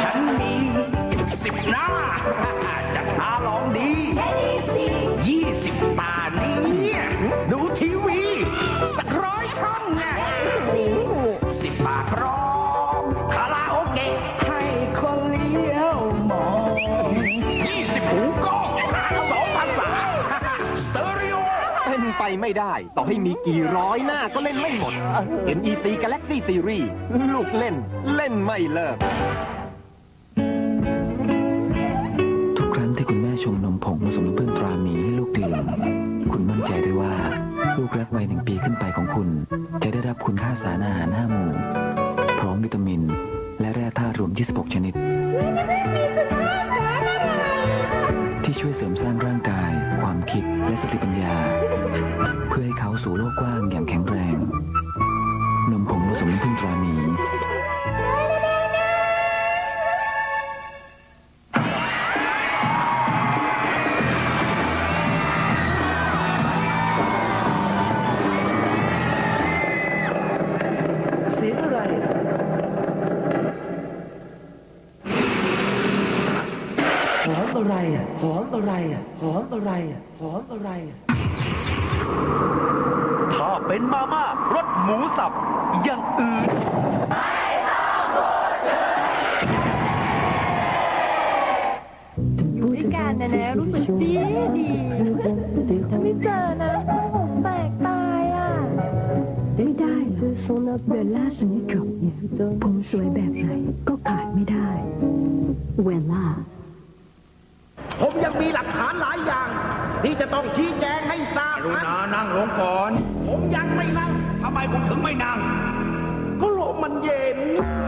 ฉันมีสิบหน้า จะท้าลองดียี่สิบตานี้ดูทีวี สักร้อยช่องนะสิบปากร้องคาราโอเกะให้คนเลี้ยวมองยี่สิบหูกล้องสองภาษาสเตอริโอเป็นไปไม่ได้ ต่อให้มีกี่ร้อยหน้าก็เล่นไม่หมด NEC Galaxy Series ลูกเล่น เล่นไม่เลิก ชงนมผงผสมน้ำผึ้งตราหมีให้ลูกดื่ม คุณมั่นใจได้ว่า ลูกรักวัยหนึ่งปีขึ้นไปของคุณ จะได้รับคุณค่าสารอาหารห้าหมู่ พร้อมวิตามิน และแร่ธาตุรวม 26 ชนิด ที่ช่วยเสริมสร้างร่างกาย ความคิดและสติปัญญา เพื่อให้เขาสู่โลกกว้างอย่างแข็งแรง นมผงผสมน้ำผึ้งตราหมี อมอะไรอะหอมอะไรอะหอมอะไรอะหอมอะไรอะถ้าเป็นมาม่ารสหมูสับอย่างอื่นอยู่ด้วยกันนะนะรู้สึกดีดีถ้าไม่เจอนะแปลกตายอะ ไม่ได้หรอกเบลล่าสนิทรอปเนี่ยผมสวยแบบไหนก็ขาดไม่ได้ เวลล่า ผมยังมีหลักฐานหลายอย่าง ที่จะต้องชี้แจงให้ทราบรุณานั่งลงก่อน ผมยังไม่นั่งทำไมผมถึงไม่นั่ง ก็ลมมันเย็น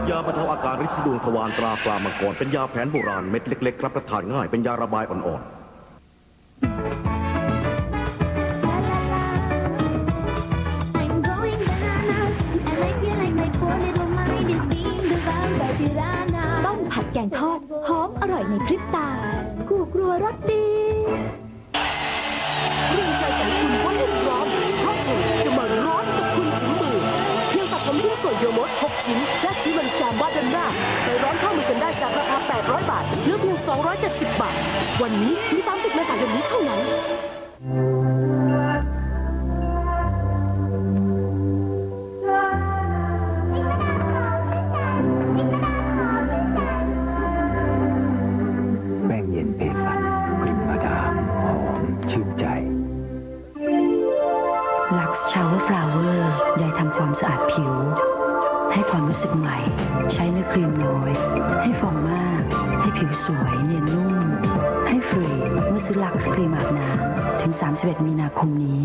ยาบรรเทาอาการริดสะดวงทวารตราปลามังกรเป็นยาแผนโบราณเม็ดเล็กๆรับประทานง่ายเป็นยาระบายอ่อนๆ แกงทอดหอมอร่อยในพริบตาคู่ครัวรสดีเรียนใจของคุณว่าให้ร้อนเพราะเธอจะมาร้อนกับคุณถึงมือเพียงสะสมชิ้นส่วนโยมด6ชิ้น และซื้อมันแกมวาเดนราไปร้อนเข้ามือกันได้จากราคา 800 บาทเหลือเพียง 270 บาท วันนี้ถึง30เมษายนนี้เท่านั้น ชื่นใจ ลักซ์ชาวร์ฟลาเวอร์ใยทำความสะอาดผิว ให้ความรู้สึกใหม่ ใช้เนื้อครีมน้อย ให้ฟองมาก ให้ผิวสวยเนียนนุ่ม ให้ฟรีเมื่อซื้อลักซ์ครีมอาบน้ำถึง 31 มีนาคมนี้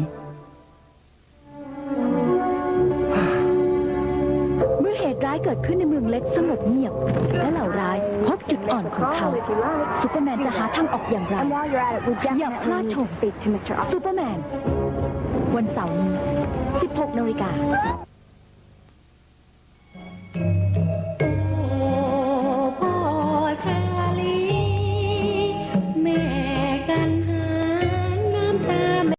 เกิดขึ้นในเมืองเล็กสงบเงียบ และเหล่าร้ายพบจุดอ่อนของเขาซูเปอร์แมนจะหาทางออกอย่างไรอย่าพลาดชมซูเปอร์แมน วันเสาร์นี้ 16นาฬิกา